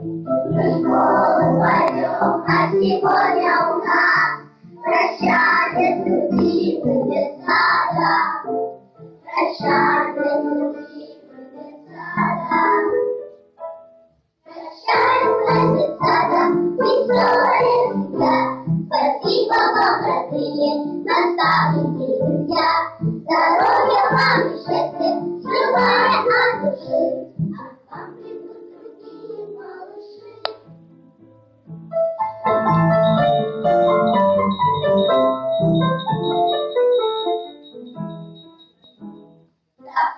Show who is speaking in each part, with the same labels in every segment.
Speaker 1: школу пойдем, а сегодня у нас прощание с любимым детсада. Прощание с любимым детсадом. Прощаемся, детсада, веселая семья. Спасибо вам, родные, наставники, друзья. Здоровья вам и счастья,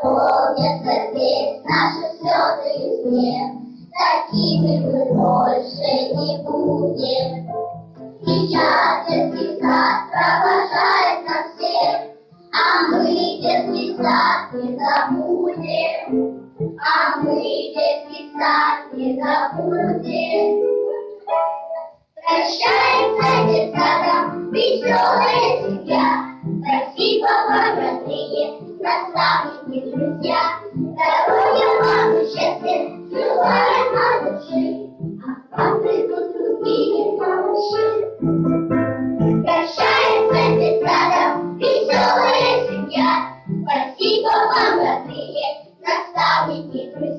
Speaker 1: Наполнятся здесь наши слезы и смех. Такими мы больше не будем. Сейчас детский сад провожает нас всех, А мы детский сад не забудем. А мы детский сад не забудем. Прощаемся, детсадом, веселая семья. Спасибо вам, родные, наставники, друзья. Здоровья вам и счастья, желаем от души. А вам придут другие малыши. Прощаемся, детсадом, веселая семья. Спасибо вам, родные, наставники, друзья.